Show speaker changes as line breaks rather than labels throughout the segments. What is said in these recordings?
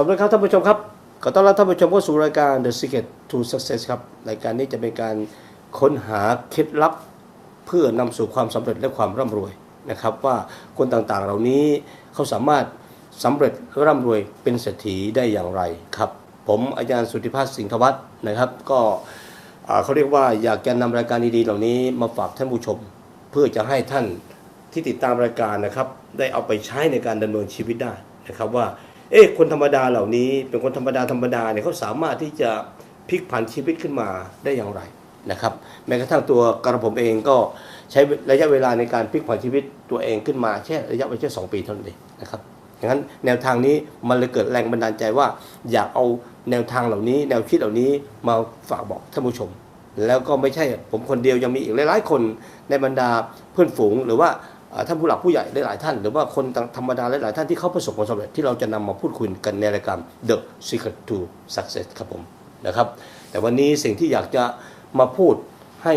สวัสดีครับท่านผู้ชมครับขอต้อนรับท่านผู้ชมเข้าสู่รายการ The Secret to Success ครับรายการนี้จะเป็นการค้นหาเคล็ดลับ เพื่อนำสู่ความสำเร็จและความร่ำรวยนะครับ ว่าคนต่างๆเหล่านี้เขาสามารถสำเร็จร่ำรวยเป็นเศรษฐีได้อย่างไรครับ ผมอาจารย์สุทธิพัฒน์สิงห์วัฒน์นะครับ ก็เขาเรียกว่าอยากจะนำรายการดีๆ เหล่านี้มาฝากท่านผู้ชม เพื่อจะให้ท่านที่ติดตามรายการนะครับ ได้เอาไปใช้ในการดำเนินชีวิตได้นะครับว่า เอ๊ะคนธรรมดาเหล่านี้ เป็นคนธรรมดาธรรมดาเนี่ยเขาสามารถที่จะพลิกผันชีวิตขึ้นมาได้อย่างไรนะครับ แม้กระทั่งตัวกระผมเองก็ใช้ระยะเวลาในการพลิกผันชีวิตตัวเองขึ้นมาแค่ระยะเวลาแค่สองปีเท่านั้นเองนะครับดังนั้นแนวทางนี้มันเลยเกิดแรงบันดาลใจว่า อยากเอาแนวทางเหล่านี้ แนวคิดเหล่านี้มาฝากบอกท่านผู้ชม แล้วก็ไม่ใช่ผมคนเดียวยังมีอีกหลายๆคนในบรรดาเพื่อนฝูงหรือว่า ท่านผู้หลักผู้ใหญ่หลายท่าน หรือว่าคนธรรมดาหลายๆท่านที่เขาประสบความสำเร็จที่เราจะนำมาพูดคุยกันในรายการ The Secret to Success ครับผมนะครับ แต่วันนี้สิ่งที่อยากจะมาพูดให้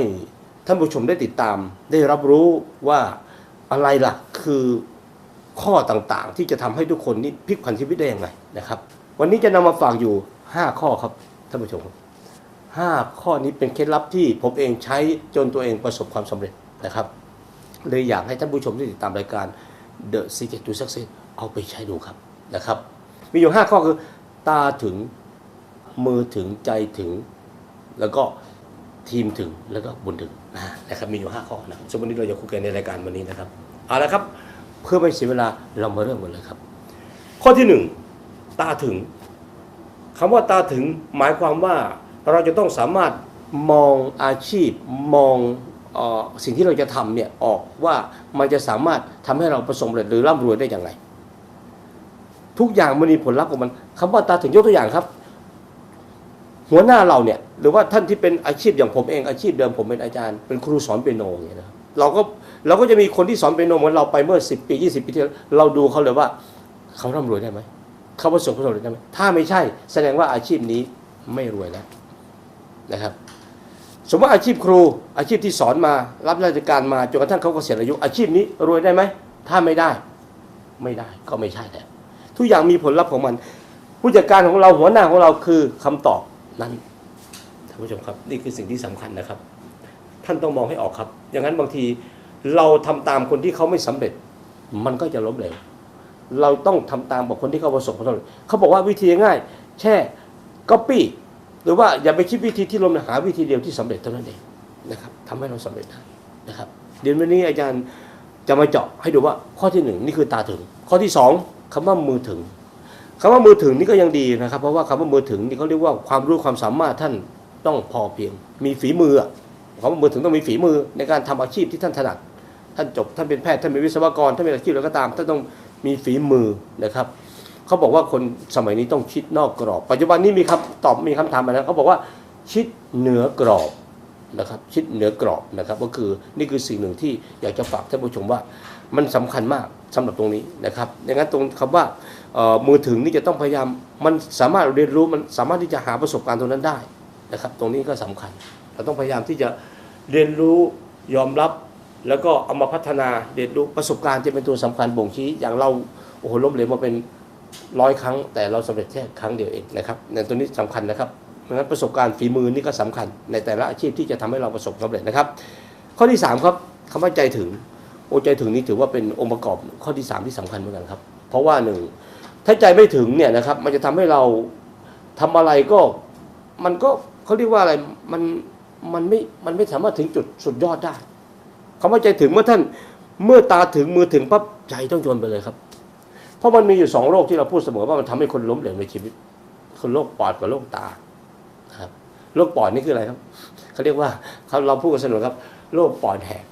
ท่านผู้ชมได้ติดตาม ได้รับรู้ว่าอะไรล่ะคือข้อต่างๆ ที่จะทำให้ทุกคนนี้พลิกผันชีวิตได้ยังไงนะครับ วันนี้จะนำมาฝากอยู่ 5 ข้อครับท่านผู้ชมห้าข้อนี้เป็นเคล็ดลับที่ผมเองใช้จนตัวเองประสบความสำเร็จนะครับ เลยอยากให้ท่านผู้ชมที่ติดตามรายการ The Secret to Success เอาไปใช้ดูครับนะครับ มีอยู่ 5 ข้อคือ ตาถึงมือถึงใจถึง แล้วก็ทีมถึงแล้วก็บุญถึงนะนะครับมีอยู่ 5 ข้อนะครับซึ่งวันนี้เราจะคุยกันในรายการวันนี้นะครับเอาละครับเพื่อไม่เสียเวลาเรามาเริ่มกันเลยครับ ข้อที่หนึ่งตาถึงคำว่าตาถึงหมายความว่าเราจะต้องสามารถมองอาชีพมอง สิ่งที่เราจะทำเนี่ยออกว่ามันจะสามารถทำให้เราประสบความสำเร็จหรือร่ำรวยได้อย่างไร ทุกอย่างมันมีผลลัพธ์ของมันคำว่าตาถึงยกตัวอย่างครับ หัวหน้าเราเนี่ยหรือว่าท่านที่เป็นอาชีพอย่างผมเองอาชีพเดิมผมเป็นอาจารย์เป็นครูสอนเปียโนอย่างเงี้ยนะเราก็เราก็จะมีคนที่สอนเปียโนเหมือนเราไปเมื่อ 10 ปี 20 ปีที่แล้วเราดูเขาเลยว่าเขาร่ำรวยได้ไหมเขาประสบความสำเร็จได้ไหมถ้าไม่ใช่แสดงว่าอาชีพนี้ไม่รวยแล้วนะครับ สมมติว่าอาชีพครูอาชีพที่สอนมารับราชการมาจนกระทั่งเขาเกษียณอายุ อาชีพนี้รวยได้ไหมถ้าไม่ได้ ไม่ได้ก็ไม่ใช่แล้วทุกอย่างมีผลลัพธ์ของมัน ผู้จัดการของเราหัวหน้าของเราคือคำตอบนั้นท่านผู้ชมครับ นี่คือสิ่งที่สำคัญนะครับ ท่านต้องมองให้ออกครับ อย่างนั้นบางทีเราทำตามคนที่เขาไม่สำเร็จ มันก็จะล้มเหลวเราต้องทำตามบอกคนที่เขาประสบความสำเร็จเขาบอกว่าวิธีง่าย แช่ก๊อปปี้ หรือว่าอย่าไปคิดวิธีที่ล้มเหลวหาวิธีเดียวที่สำเร็จเท่านั้นเองนะครับทำให้เราสำเร็จได้นะครับ เดี๋ยววันนี้อาจารย์จะมาเจาะให้ดูว่าข้อที่หนึ่งนี่คือตาถึง ข้อที่สองคำว่ามือถึงคำว่ามือถึงนี่ก็ยังดีนะครับ เพราะว่าคำว่ามือถึงนี่เขาเรียกว่าความรู้ความสามารถท่านต้องพอเพียง มีฝีมือคำว่ามือถึงต้องมีฝีมือในการทำอาชีพที่ท่านถนัดท่านจบท่านเป็นแพทย์ท่านเป็นวิศวกรท่านเป็นอาชีพอะไรก็ตามท่านต้องมีฝีมือนะครับ เขาบอกว่าคนสมัยนี้ต้องคิดนอกกรอบ ปัจจุบันนี้มีคำตอบมีคำถามมาแล้วเขาบอกว่าคิดเหนือกรอบนะครับคิดเหนือกรอบนะครับ ก็คือนี่คือสิ่งหนึ่งที่อยากจะฝากท่านผู้ชมว่ามันสำคัญมากสำหรับตรงนี้นะครับดังนั้นตรงคำว่ามือถึงนี่จะต้องพยายามมันสามารถเรียนรู้มันสามารถที่จะหาประสบการณ์ตรงนั้นได้นะครับ ตรงนี้ก็สำคัญ เราต้องพยายามที่จะเรียนรู้ยอมรับ แล้วก็เอามาพัฒนาเรียนรู้ประสบการณ์จะเป็นตัวสำคัญบ่งชี้อย่างเราโอ้โหล้มเหลวมาเป็น ร้อยครั้ง แต่เราสำเร็จแค่ครั้งเดียวเองนะครับในตัวนี้สำคัญนะครับเพราะฉะนั้นประสบการณ์ฝีมือนี่ก็สำคัญในแต่ละอาชีพที่จะทำให้เราประสบความสำเร็จนะครับ ข้อที่สามครับคำว่าใจถึงโอ้ใจถึงนี่ถือว่าเป็นองค์ประกอบข้อที่สามที่สำคัญเหมือนกันครับ เพราะว่าหนึ่งถ้าใจไม่ถึงเนี่ยนะครับ มันจะทำให้เราทำอะไรก็มันก็เขาเรียกว่าอะไรมันมันไม่มันไม่สามารถถึงจุดสุดยอดได้คำว่าใจถึงเมื่อท่านเมื่อตาถึงมือถึงปั๊บใจต้องโยนไปเลยครับ เพราะมันมีอยู่สองโรคที่เราพูดเสมอว่ามันทำให้คนล้มเหลวในชีวิตคือโรคปอดกับโรคตาครับโรคปอดนี่คืออะไรครับเขาเรียกว่าเขาเราพูดกันเสมอครับโรคปอดแหก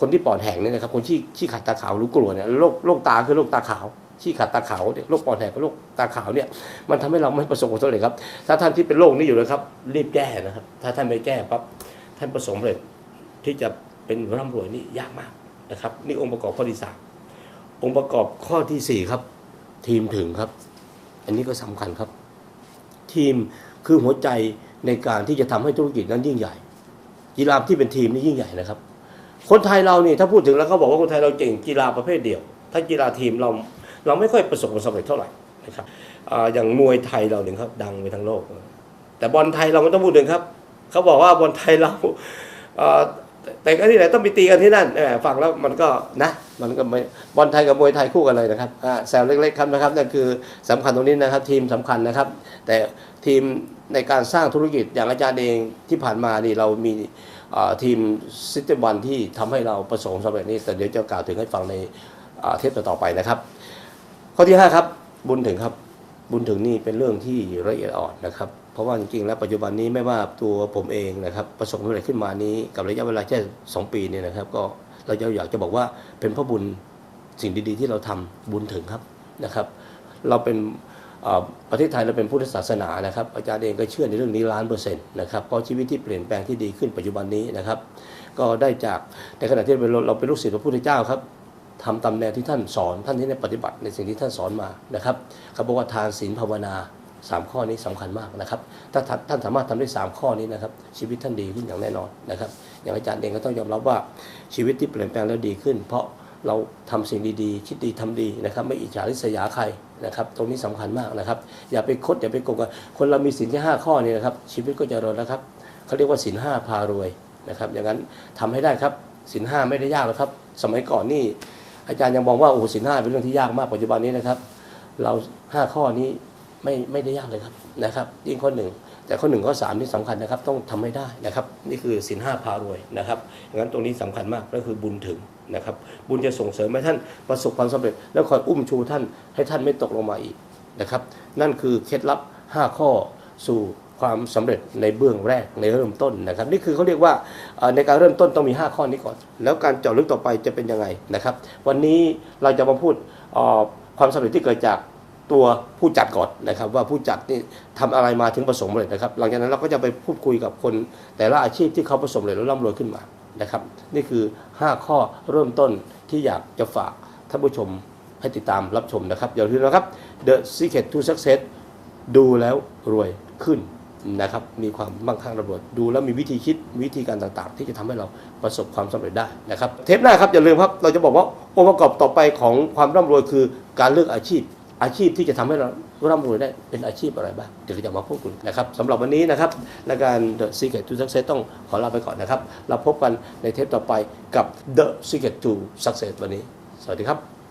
คนที่ปอดแหกเนี่ยนะครับ คนที่ขี้ขัดตาขาวรู้กลัวเนี่ยโรคโรคตาคือโรคตาขาวขี้ขัดตาขาวเนี่ยโรคปอดแหกกับโรคตาขาวเนี่ย มันทำให้เราไม่ประสบความสำเร็จครับ ถ้าท่านที่เป็นโรคนี้อยู่เลยครับ รีบแก้นะครับ ถ้าท่านไม่แก้ปั๊บท่านประสบความสำเร็จที่จะเป็นร่ำรวยนี่ยากมากนะครับ นี่องค์ประกอบข้อที่สาม องค์ประกอบข้อที่สี่ครับ ทีมถึงครับ อันนี้ก็สำคัญครับ ทีมคือหัวใจในการที่จะทำให้ธุรกิจนั้นยิ่งใหญ่กีฬาที่เป็นทีมนี่ยิ่งใหญ่นะครับ คนไทยเรานี่ถ้าพูดถึงแล้วเขาบอกว่าคนไทยเราเก่งกีฬาประเภทเดียว ถ้ากีฬาทีมเราเราไม่ค่อยประสบความสำเร็จเท่าไหร่นะครับออย่างมวยไทยเราหนึ่งครับดังไปทั้งโลก แต่บอลไทยเราไม่ต้องพูดถึงครับเขาบอกว่าบอลไทยเราแต่ก็ที่ไหนต้องไปตีกันที่นั่นแหมฟังแล้วมันก็นะ มันก็ไม่บอลไทยกับมวยไทยคู่กันเลยนะครับแซวเล็กๆครับนะครับนั่นคือสำคัญตรงนี้นะครับ ทีมสำคัญนะครับ แต่ทีมในการสร้างธุรกิจอย่างอาจารย์เองที่ผ่านมานี่เรามีทีมซิตี้วันที่ทำให้เราประสบความสำเร็จนี่แต่เดี๋ยวจะกล่าวถึงให้ฟังในเทปต่อๆไปนะครับ ข้อที่ 5 ครับ บุญถึงครับบุญถึงนี่เป็นเรื่องที่ละเอียดอ่อนนะครับ เพราะว่าจริงๆแล้วปัจจุบันนี้ไม่ว่าตัวผมเองนะครับ ประสบความสำเร็จขึ้นมานี้กับระยะเวลาแค่2ปีเนี่ยนะครับ ก็ เราจะอยากจะบอกว่าเป็นพระบุญสิ่งดีๆ ที่เราทำบุญถึงครับนะครับ เราเป็นประเทศไทยเราเป็นพุทธศาสนานะครับ อาจารย์เองก็เชื่อในเรื่องนี้ล้านเปอร์เซ็นต์นะครับเพราะชีวิตที่เปลี่ยนแปลงที่ดีขึ้นปัจจุบันนี้นะครับ ก็ได้จากในขณะที่เราเป็นลูกศิษย์พระพุทธเจ้าครับทำตามแนวที่ท่านสอนท่านที่ได้ปฏิบัติในสิ่งที่ท่านสอนมานะครับเขาบอกว่าทานศีลภาวนา สามข้อนี้สำคัญมากนะครับ ถ้าท่านสามารถทำได้สามข้อนี้นะครับ ชีวิตท่านดีขึ้นอย่างแน่นอนนะครับ อย่างอาจารย์เองก็ต้องยอมรับว่าชีวิตที่เปลี่ยนแปลงแล้วดีขึ้น เพราะเราทำสิ่งดีๆ คิดดีทำดีนะครับ ไม่อิจฉาริษยาใครนะครับ ตรงนี้สำคัญมากนะครับ อย่าไปคดอย่าไปโกงกันคนเรามีศีลแค่ห้าข้อนี้นะครับ ชีวิตก็จะรอดนะครับเขาเรียกว่าศีลห้าพารวยนะครับ อย่างนั้นทำให้ได้ครับศีลห้าไม่ได้ยากหรอกครับ สมัยก่อนนี่อาจารย์ยังมองว่าโอ้โหศีลห้าเป็นเรื่องที่ยากมากปัจจุบันนี้นะครับ เราห้าข้อนี้ ไม่ไม่ได้ยากเลยครับนะครับยิ่งข้อหนึ่งแต่ข้อหนึ่งข้อสามนี่สำคัญนะครับ ต้องทำให้ได้นะครับ นี่คือศีลห้าพารวยนะครับงั้นตรงนี้สำคัญมากก็คือบุญถึงนะครับ บุญจะส่งเสริมให้ท่านประสบความสำเร็จ แล้วคอยอุ้มชูท่านให้ท่านไม่ตกลงมาอีกนะครับ นั่นคือเคล็ดลับ 5 ข้อสู่ความสำเร็จในเบื้องแรกในเริ่มต้นนะครับ นี่คือเขาเรียกว่าในการเริ่มต้นต้องมี 5 ข้อนี้ก่อน แล้วการเจาะลึกต่อไปจะเป็นยังไงนะครับ วันนี้เราจะมาพูดความสำเร็จที่เกิดจาก ตัวผู้จัดก่อนนะครับ ว่าผู้จัดนี่ทำอะไรมาถึงประสบความเร็จนะครับ หลังจากนั้นเราก็จะไปพูดคุยกับคน แต่ละอาชีพที่เขาประสบความเร็จแล้วร่ำรวยขึ้นมานะครับ นี่คือ 5 ข้อเริ่มต้นที่อยากจะฝากท่านผู้ชมให้ติดตามรับชมนะครับอย่าลืมนะครับ The Secret to Success ดูแล้วรวยขึ้นนะครับมีความมั่งคั่งระเบิดดูแล้วมีวิธีคิดวิธีการต่างๆ ที่จะทำให้เราประสบความสำเร็จได้นะครับ เทปหน้าครับอย่าลืมครับเราจะบอกว่าองค์ประกอบต่อไปของความร่ำรวยคือการเลือกอาชีพ อาชีพที่จะทำให้เราร่ำรวยได้เป็นอาชีพอะไรบ้างเดี๋ยวเราจะมาพูดคุยนะครับสำหรับวันนี้นะครับรายการ The Secret to Success ต้องขอลาไปก่อนนะครับ เราพบกันในเทปต่อไปกับ The Secret to Success วันนี้ สวัสดีครับ